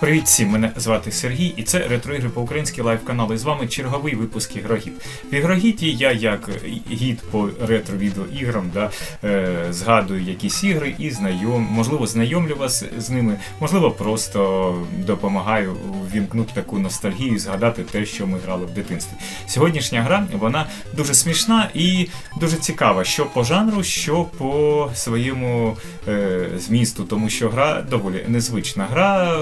Привіт всім, мене звати Сергій, і це ретроігри по українськи лайв канал. І з вами черговий випуск ігрогід. В ігрогіді я як гід по ретро-відеоіграм да, е, згадую якісь ігри і знайом, можливо, знайомлю вас з ними, можливо, просто допомагаю вімкнути таку ностальгію згадати те, що ми грали в дитинстві. Сьогоднішня гра вона дуже смішна і дуже цікава, що по жанру, що по своєму е, змісту, тому що гра доволі незвична. Гра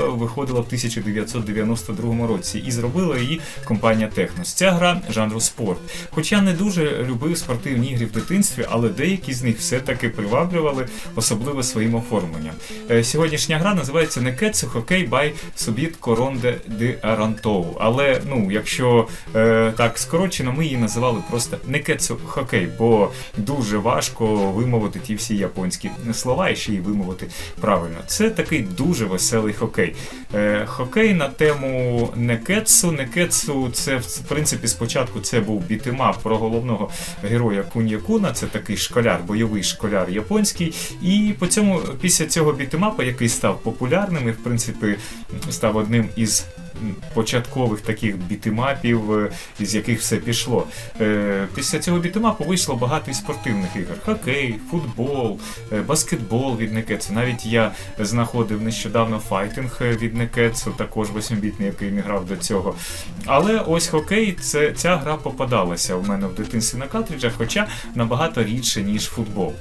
виходила в 1992 році і зробила її компанія Technos. Ця гра жанру спорт. Хоча не дуже любив спортивні ігри в дитинстві, але деякі з них все-таки приваблювали, особливо своїм оформленням. Е, Сьогоднішня гра називається Некетсу Хокей by Subit Коронде de Arantou. Але ну, якщо е, так скорочено, ми її називали просто Некетсу Хокей, бо дуже важко вимовити ті всі японські слова і ще й вимовити правильно. Це такий дуже веселий хокей. Е, хокей на тему Некетсу. Некетсу це в принципі спочатку це був бітимап про головного героя Куньякуна. Це такий школяр, бойовий школяр японський. І по цьому після цього бітимапа, який став популярним і в принципі став одним із початкових таких бітимапів, е, із яких все пішло. Е, Після цього бітимапу вийшло багато і спортивних ігор: хокей, футбол, е, баскетбол від Некетсу. Навіть я знаходив нещодавно файтинг від Некетсу, також 8-бітний, який не грав до цього. Але ось хокей, це ця гра попадалася у мене в дитинстві на картриджах, хоча набагато рідше, ніж футбол.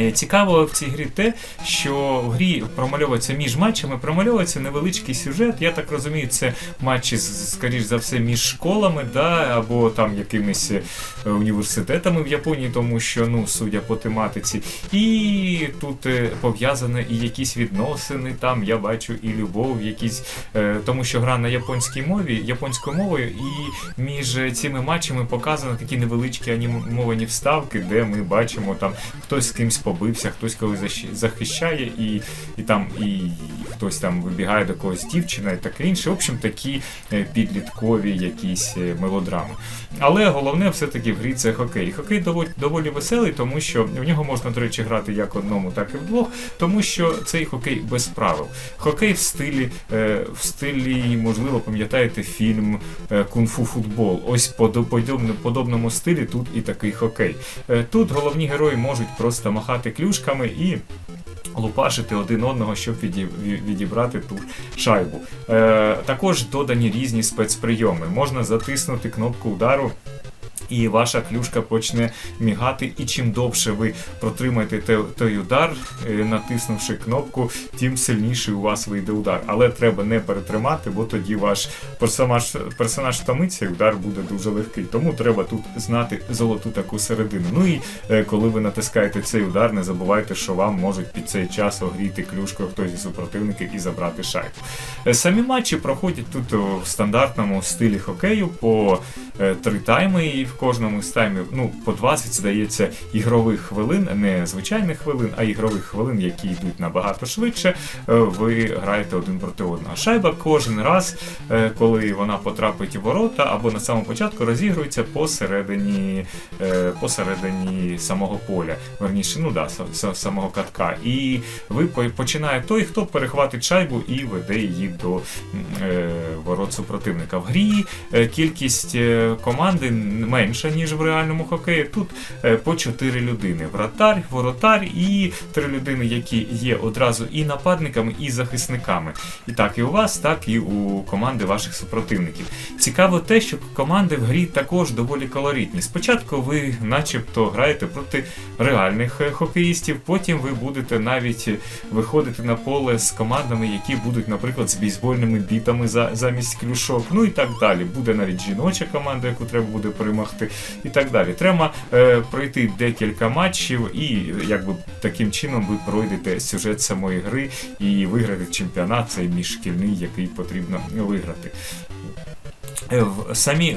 Е, Цікаво в цій грі те, що в грі промальовується між матчами, промальовується невеличкий сюжет. Я так розумію, це матчі, скоріш за все, між школами, да, або там якимись е, університетами в Японії, тому що, ну, судя по тематиці. І тут е, пов'язані і якісь відносини, там я бачу і любов, якісь, тому що гра на японській мові, японською мовою, і між цими матчами показано такі невеличкі анімовані вставки, де ми бачимо там хтось з кимсь побився, хтось коли захищає, і, і там і хтось там вибігає до когось дівчина і таке інше. В общем, такі е, підліткові якісь е, мелодрами. Але головне все-таки в грі це хокей. Хокей доволі, доволі веселий, тому що в нього можна, до речі, грати як одному, так і вдвох, тому що цей хокей без правил. Хокей в стилі, е, в стилі, можливо, пам'ятаєте фільм Кунг-фу футбол. Ось подо- подобному стилі тут і такий хокей. Тут головні герої можуть просто махати клюшками і. Лупашити один одного, щоб віді- відібрати ту шайбу. Е, також додані різні спецприйоми. Можна затиснути кнопку удару. І ваша клюшка почне мігати, і чим довше ви протримаєте той удар, е, натиснувши кнопку, тим сильніший у вас вийде удар. Але треба не перетримати, бо тоді ваш персонаж, персонаж втомиться, і удар буде дуже легкий. Тому треба тут знати золоту таку середину. Ну і е, коли ви натискаєте цей удар, не забувайте, що вам можуть під цей час огріти клюшкою хтось із супротивників і забрати шайбу. Е, Самі матчі проходять тут в стандартному стилі хокею по три тайми, і в кожному з таймів ну, по 20, здається, ігрових хвилин, не звичайних хвилин, а ігрових хвилин, які йдуть набагато швидше. е, Ви граєте один проти одного. Шайба кожен раз, е, коли вона потрапить у ворота, або на самому початку розігрується посередині, е, посередині самого поля. Верніше, ну да, са- са- самого катка. І ви починає той, хто перехватить шайбу і веде її до ворот супротивника. В грі е, кількість е, команди менша, ніж в реальному хокеї. Тут е, по 4 людини: вратар, воротар і 3 людини, які є одразу і нападниками, і захисниками. І так і у вас, так і у команди ваших супротивників. Цікаво те, що команди в грі також доволі колоритні. Спочатку ви, начебто, граєте проти реальних хокеїстів, потім ви будете навіть виходити на поле з командами, які будуть, наприклад, з бейсбольними бітами за, замість клюшок, ну і так далі. Буде навіть жіноча команда, яку треба буде перемогти, і так далі. Треба е, пройти декілька матчів, і якби таким чином ви пройдете сюжет самої гри і виграти чемпіонат, цей міжшкільний, який потрібно виграти. Е, в- Самі е,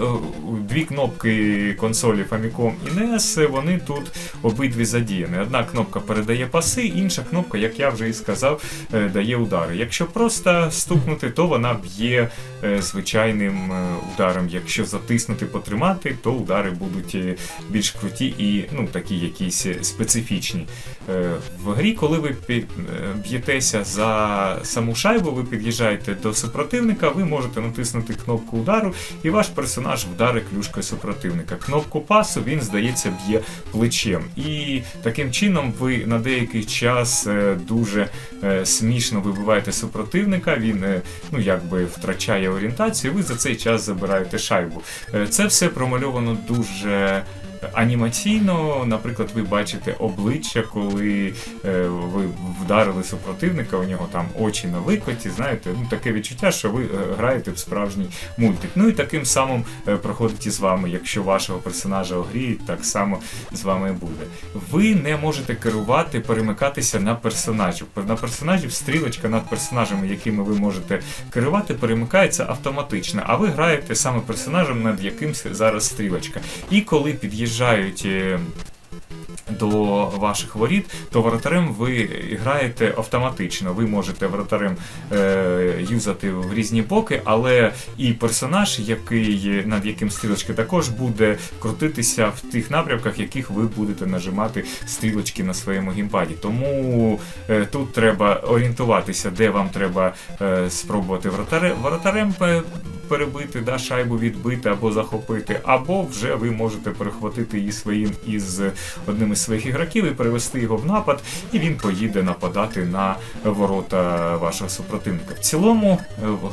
дві кнопки консолі Famicom і NES, вони тут обидві задіяні. Одна кнопка передає паси, інша кнопка, як я вже і сказав, е, дає удари. Якщо просто стукнути, то вона б'є звичайним ударом. Якщо затиснути, потримати, то удари будуть більш круті і ну, такі якісь специфічні. В грі, коли ви б'єтеся за саму шайбу, ви під'їжджаєте до супротивника, ви можете натиснути кнопку удару, і ваш персонаж вдарить клюшкою супротивника. Кнопку пасу він, здається, б'є плечем. І таким чином ви на деякий час е, дуже е, смішно вибиваєте супротивника, він е, ну, якби втрачає орієнтацію, і ви за цей час забираєте шайбу. Це все промальовано дуже. Анімаційно, наприклад, ви бачите обличчя, коли е, ви вдарили супротивника, у нього там очі на викоті, знаєте, ну таке відчуття, що ви е, граєте в справжній мультик. Ну і таким самим е, проходить і з вами, якщо вашого персонажа огріють, так само з вами буде. Ви не можете керувати, перемикатися на персонажів. На персонажів стрілочка над персонажами, якими ви можете керувати, перемикається автоматично, а ви граєте саме персонажем, над яким зараз стрілочка. І коли під'їжджають. е, До ваших воріт, то воротарем ви граєте автоматично. Ви можете воротарем е, юзати в різні боки, але і персонаж, який над яким стрілочка, також буде крутитися в тих напрямках, яких ви будете нажимати стрілочки на своєму геймпаді. Тому е, тут треба орієнтуватися, де вам треба е, спробувати воротаре, воротарем пе- перебити, да, шайбу відбити або захопити, або вже ви можете перехватити її своїм із одним із своїх ігроків і перевести його в напад, і він поїде нападати на ворота вашого супротивника. В цілому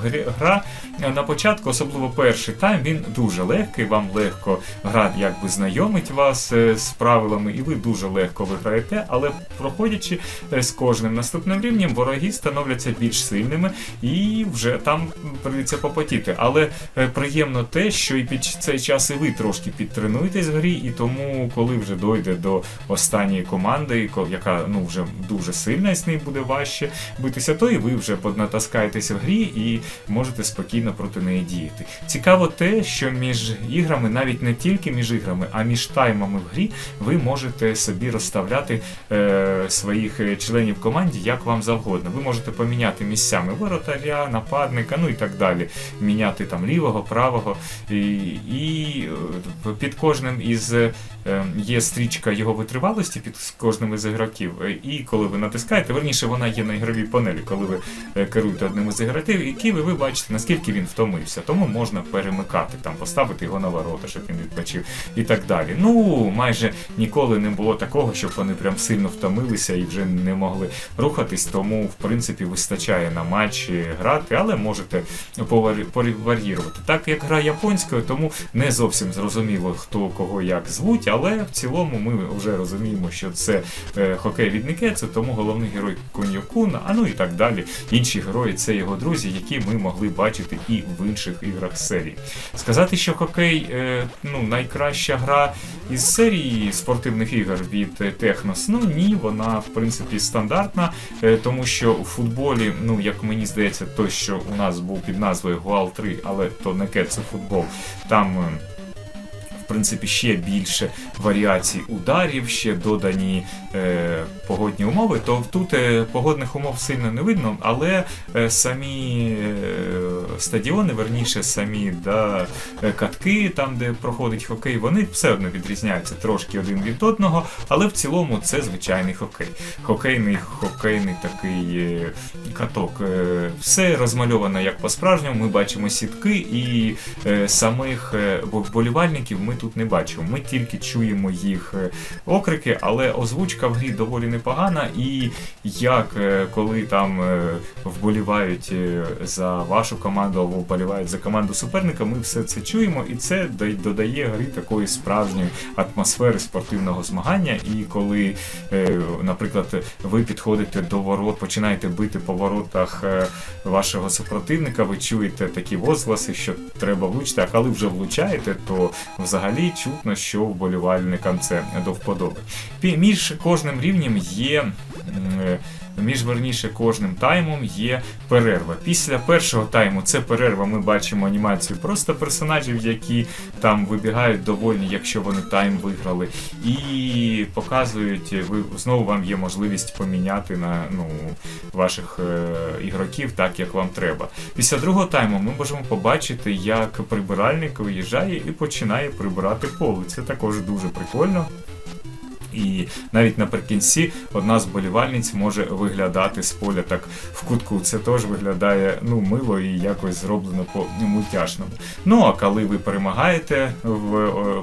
е, гра е, на початку, особливо перший тайм, він дуже легкий. Вам легко гра якби знайомить вас е, з правилами, і ви дуже легко виграєте, але проходячи з кожним наступним рівнем, вороги становляться більш сильними і вже там прийдеться попотіти. Але е, приємно те, що і під цей час і ви трошки підтренуєтесь в грі, і тому, коли вже дойде до останньої команди, яка ну вже дуже сильна, і з нею буде важче битися, то і ви вже поднатаскаєтеся в грі і можете спокійно проти неї діяти. Цікаво те, що між іграми, навіть не тільки між іграми, а між таймами в грі, ви можете собі розставляти е, своїх е, членів команді як вам завгодно. Ви можете поміняти місцями воротаря, нападника, ну і так далі. Міняти там лівого, правого. І, і е, під кожним із е, є стрічка його витривалості під кожним із ігроків. Е, І коли ви натискаєте, верніше вона є на ігровій панелі, коли ви керуєте одним із ігроків, які ви, ви бачите, наскільки він втомився. Тому можна перемикати, там, поставити його на ворота, щоб він відпочив і так далі. Ну, майже ніколи не було такого, щоб вони прям сильно втомилися і вже не могли рухатись, тому в принципі вистачає на матчі грати, але можете повар'їрувати. Так як гра японською, тому не зовсім зрозуміло, хто кого як звуть, але в цілому ми вже розуміємо, що це е, хокей від Нікетсу, тому головний герой Коньокун, а ну і так далі. Інші герої це його друзі, які ми могли бачити і в інших іграх серії. Сказати, що хокей е, ну, найкраща гра із серії спортивних ігор від Технос, ну ні, вона в принципі стандартна, е, тому що у футболі, ну як мені здається, той, що у нас був під назвою Гуал 3, але то не ке, це футбол. Там. Принципі, ще більше варіацій ударів, ще додані е, погодні умови, то тут е, погодних умов сильно не видно, але е, самі е, стадіони, верніше, самі да, е, катки, там, де проходить хокей, вони все одно відрізняються трошки один від одного, але в цілому це звичайний хокей. Хокейний, хокейний такий е, каток. Е, все розмальовано як по-справжньому. Ми бачимо сітки і е, самих е, вболівальників ми тут не бачимо. Ми тільки чуємо їх е, окрики, але озвучка в грі доволі непогана. І як е, коли там е, вболівають за вашу команду або вболівають за команду суперника, ми все це чуємо, і це додає грі такої справжньої атмосфери спортивного змагання. І коли, наприклад, ви підходите до ворот, починаєте бити по воротах вашого супротивника, ви чуєте такі возгласи, що треба влучити, а коли вже влучаєте, то взагалі чутно, що вболівальникам це до вподоби. Між кожним рівнем є е, між верніше кожним таймом є перерва. Після першого тайму це перерва. Ми бачимо анімацію просто персонажів, які там вибігають довольні, якщо вони тайм виграли, і показують, ви знову вам є можливість поміняти на ну, ваших е, ігроків так, як вам треба. Після другого тайму ми можемо побачити, як прибиральник виїжджає і починає прибирати поле. Це також дуже прикольно. І навіть наприкінці одна з болівальниць може виглядати з поля так в кутку. Це теж виглядає ну мило і якось зроблено по мультяшному. Ну а коли ви перемагаєте в, е,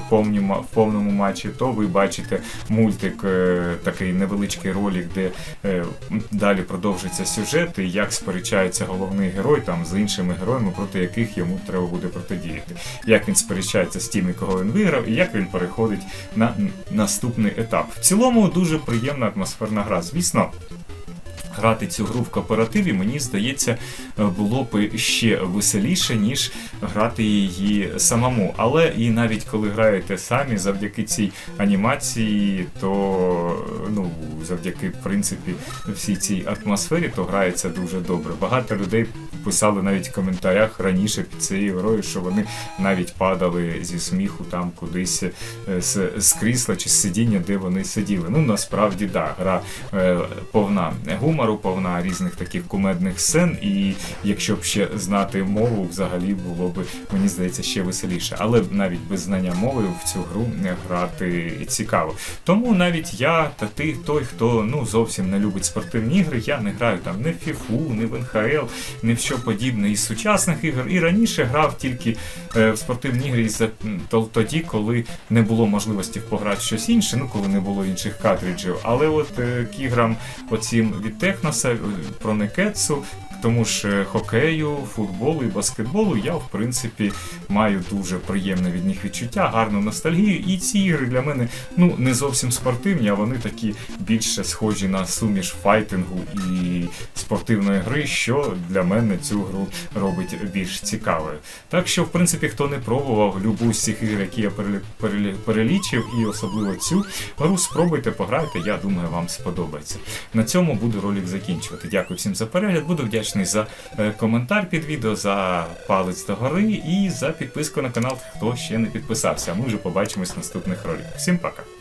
в повному матчі, то ви бачите мультик, е, такий невеличкий ролик, де е, далі продовжується сюжет, і як сперечається головний герой там з іншими героями, проти яких йому треба буде протидіяти. Як він сперечається з тими, кого він виграв, і як він переходить на наступний етап. В цілому дуже приємна атмосферна гра. Звісно. Грати цю гру в кооперативі, мені здається, е, було б ще веселіше, ніж грати її самому. Але і навіть коли граєте самі, завдяки цій анімації, то ну, завдяки в принципі всій цій атмосфері, то грається дуже добре. Багато людей писали навіть в коментарях раніше під цією грою, що вони навіть падали зі сміху там кудись е, з, з крісла чи з сидіння, де вони сиділи. Ну насправді да, гра е, повна гумору, повна різних таких кумедних сцен, і якщо б ще знати мову, взагалі було б, мені здається, ще веселіше. Але навіть без знання мови в цю гру не грати цікаво. Тому навіть я та ти, той, хто ну зовсім не любить спортивні ігри, я не граю там не в FIFA, не в НХЛ, не в що подібне із сучасних ігор. І раніше грав тільки е, в спортивні ігри тоді, коли не було можливості пограти щось інше, ну коли не було інших картриджів. Але от е, к іграм оцім від Техноса, все про Некетсу, тому ж е, хокею, футболу і баскетболу я в принципі маю дуже приємне від них відчуття, гарну ностальгію. І ці ігри для мене ну не зовсім спортивні, а вони такі більше схожі на суміш файтингу і спортивної гри, що для мене цю гру робить більш цікавою. Так що, в принципі, хто не пробував любу з цих ігор, які я перелі- перелі- перелічив, і особливо цю гру, спробуйте пограйте, я думаю, вам сподобається. На цьому буду ролик закінчувати. Дякую всім за перегляд. Буду вдячний за е, коментар під відео, за палець до гори і за підписку на канал, хто ще не підписався. Ми вже побачимось в наступних роликах. Всім пока!